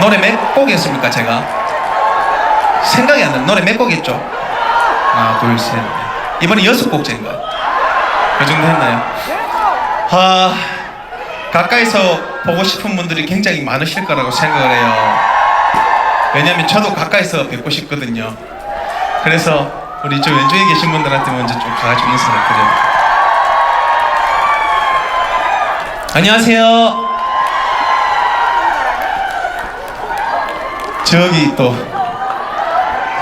노래 몇 곡이었습니까 제가? 생각이 안 나요. 노래 몇 곡 했죠? 하나, 둘, 셋. 넷. 이번에 여섯 곡째인가? 그 정도 했나요? 아, 가까이서 보고 싶은 분들이 굉장히 많으실 거라고 생각을 해요. 왜냐면 저도 가까이서 뵙고 싶거든요. 그래서 우리 저 왼쪽에 계신 분들한테 먼저 좀 가가지고 인사를 드려요. 안녕하세요. 저기 또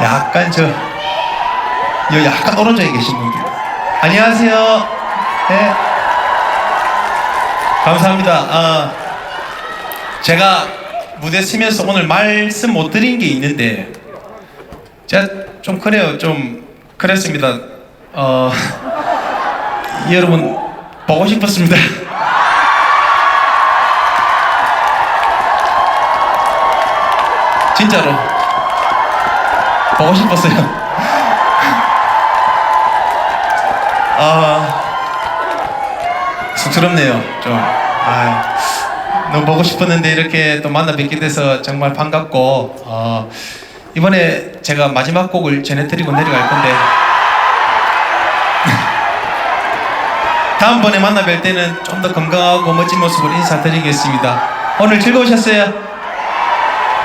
약간 저, 여 약간 오른쪽에 계신 분들. 안녕하세요. 네. 감사합니다. 아, 제가 무대 쓰면서 오늘 말씀 못 드린 게 있는데, 제가 좀 그래요. 좀 그랬습니다. 어, 여러분 보고 싶었습니다. 진짜로 보고 싶었어요. 아 쑥스럽네요. 좀 아, 너무 보고 싶었는데 이렇게 또 만나 뵙게 돼서 정말 반갑고 어, 이번에 제가 마지막 곡을 전해드리고 내려갈 건데 다음번에 만나 뵐 때는 좀 더 건강하고 멋진 모습으로 인사드리겠습니다. 오늘 즐거우셨어요?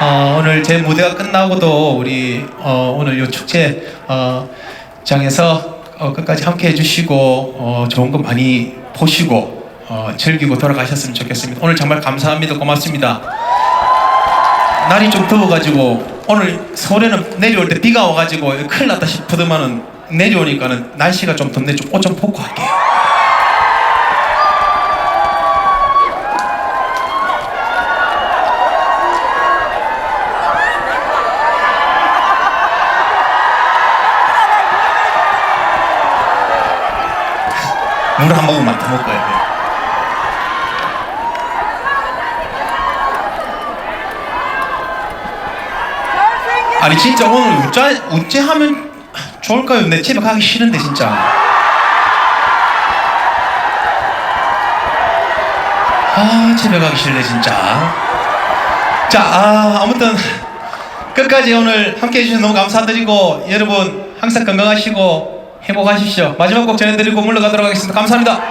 어, 오늘 제 무대가 끝나고도 우리 어, 오늘 이 축제 어, 장에서 어, 끝까지 함께 해주시고 어, 좋은 거 많이 보시고 어, 즐기고 돌아가셨으면 좋겠습니다. 오늘 정말 감사합니다. 고맙습니다. 날이 좀 더워가지고 오늘 서울에는 내려올 때 비가 와가지고 큰일 났다 싶더만은 내려오니까는 날씨가 좀 덥네 좀옷좀 벗고 할게요. 물 한 모금만 더 먹어야 돼요. 아니 진짜 오늘 우짜 우째 하면 좋을까요? 내 집에 가기 싫은데 진짜. 아 집에 가기 싫네 진짜. 자 아, 아무튼 끝까지 오늘 함께 해 주셔서 너무 감사드리고 여러분 항상 건강하시고 행복하십시오. 마지막 곡 전해드리고 물러가도록 하겠습니다. 감사합니다.